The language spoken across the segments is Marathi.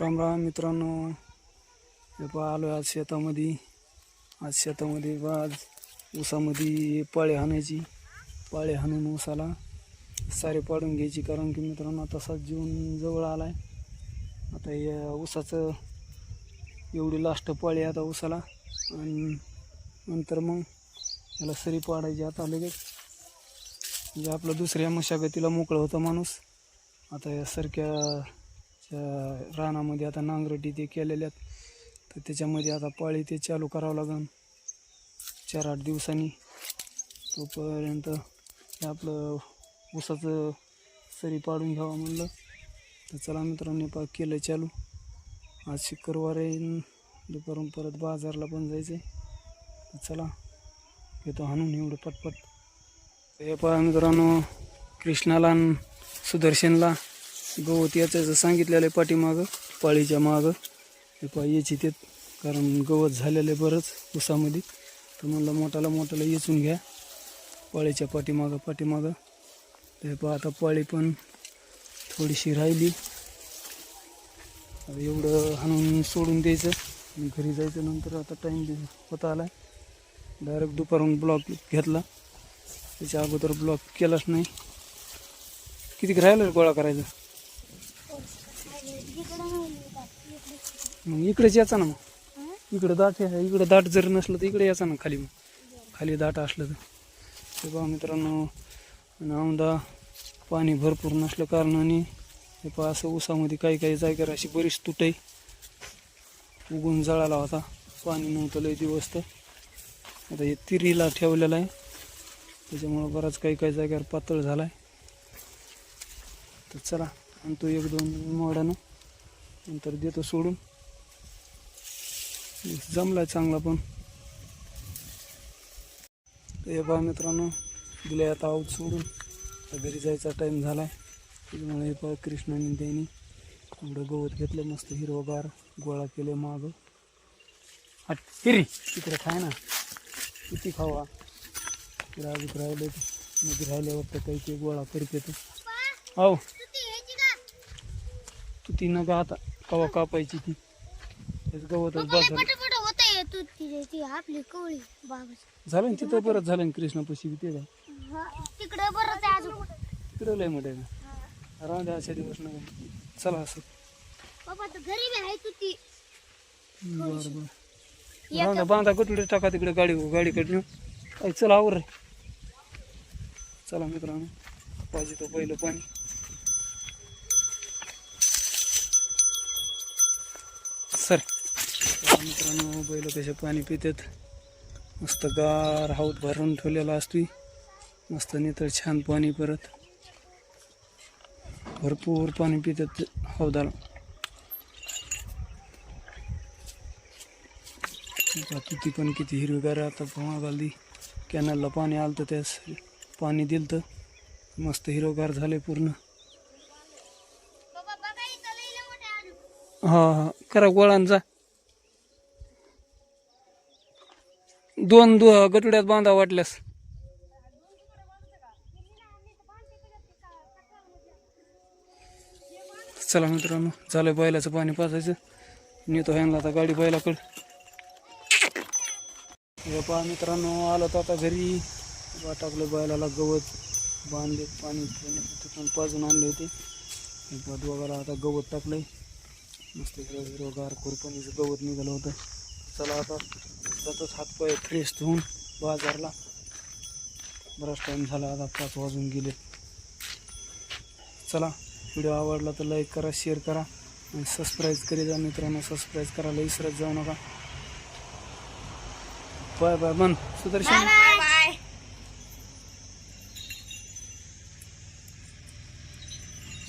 राम राम मित्रांनो. हे पहा आलो आज शेतामध्ये. आज शेतामध्ये बा आज ऊसामध्ये पाळे हाणायची. पाळे हाणून ऊसाला सारे पाडून घ्यायची. कारण की मित्रांनो आता सात जून जवळ आहे आता या ऊसाचं एवढी लास्ट पाळी आहे आता ऊसाला. आणि नंतर मग याला सरी पाडायची आता लगेच. म्हणजे आपलं दुसऱ्या मशागतीला मोकळं होतं माणूस. आता या सारख्या रानामध्ये आता नांगरटी ते केलेल्या आहेत. तर त्याच्यामध्ये आता पाळी ते चालू करावं लागेल चार आठ दिवसांनी. तोपर्यंत हे आपलं ऊसाचं सरी पाडून घ्यावं म्हणलं. तर चला मित्रांनी पा केलं चालू. आज शुक्रवार येईन दुपारून परत बाजारला पण जायचं आहे तर चला घेतो हाणून एवढं पटपट. हे पहा मित्रांनो कृष्णाला सुदर्शनला. गवत याचं सांगितलेलं आहे पाठीमागं पाळीच्या मागं हे पहा याची ते कारण गवत झालेलं आहे बरंच उसामध्ये तर म्हणलं मोठाला मोठाला येचून घ्या पाळीच्या पाठीमागं पाठीमागं. ते पहा आता पाळी पण थोडीशी राहिली. एवढं हाणून सोडून द्यायचं आणि घरी जायचं नंतर आता टाईम होत आला. डायरेक्ट दुपारून ब्लॉक घेतला. त्याच्या अगोदर ब्लॉक केलाच नाही. किती राहिलं गोळा करायचं? मग इकडेच याचा ना मग. इकडे दाट आहे इकडे दाट जर नसलं तर इकडे याचा ना खाली मग. खाली दाट असलं तर. ते पहा मित्रांनो आणि औंदा पाणी भरपूर नसलं कारणाने हे पहा असं ऊसामध्ये काही काही जागेवर अशी बरीच तुटई उगून जळाला होता. पाणी नव्हतं लय दिवस तर. आता हे तिरीला ठेवलेलं आहे. त्याच्यामुळं बराच काही काही जागेवर पातळ झाला आहे तर चला आणतो एक दोन मोडानं. नंतर देतो सोडून. जमलाय चांगला पण. हे पहा मित्रांनो दिले आता आऊत सोडून. आता घरी जायचा टाईम झाला आहे त्याच्यामुळे हे पहा कृष्णाने त्यांनी एवढं गवत घेतलं मस्त हिरवगार गोळा केले मागं. हिरी तिकडे खाय ना. किती खावा. अजून राहिले मध्ये राहिल्यावर तर काही काही गोळा करत येतो हो. तू ती नका आता. कवा कापायची ती? तेच गवतच बस आपली कवळी झालं ना तिथं परत झालं ना कृष्णापाशी ते काय तिकडे बरंच आहे अजून. तिकडं लय मोठं आहे ना? राहू द्या अशा दिवस नका चला असं. बाबा तर घरी बी आहे तू ती. बरं बरं. राहू द्या बांधा कुठे टाका तिकडे गाडी गाडीकडे नेऊ काय चला आवर रे चला मित्रांनो पाहिजे तो पहिलं पाणी सर चला मित्रांनो बैल कसे पाणी पितात. मस्त गार हाऊत भरून ठेवलेला असतोय. मस्त नितळ छान पाणी परत. भरपूर पाणी पितात हौदाला. आता ती पण किती हिरवीगार आता पोहा घालदी कॅनलला पाणी आलं तर त्यास पाणी दिलं तर मस्त हिरवगार झाले पूर्ण. हा हा. करा गोळांचा. दोन दो गटुड्यात बांधा वाटल्यास. चला मित्रांनो झालं बैलाचं पाणी पाचायचं नेतो ह्यांना आता गाडी बैलाकडे. पहा मित्रांनो आलो तर आता घरी. बा टाकलं बैलाला गवत बांधले पाणी तिथून पाजून आणले होते. बघायला आता गवत टाकलंय. मस्त हिरो हिरोगार खुरपणीचं गवत निघालं होतं. चला आता जातच हातपाय फ्रेश धुवून बाजारला. बराच टाईम झाला आता पाच वाजून गेले. चला व्हिडिओ आवडला तर लाईक करा शेअर करा आणि सबस्क्राईब करी जा मित्रांनो. सबस्क्राईब करायला विसरत जाऊ नका. बाय बाय मन. सुदर्शन. बाय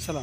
चला.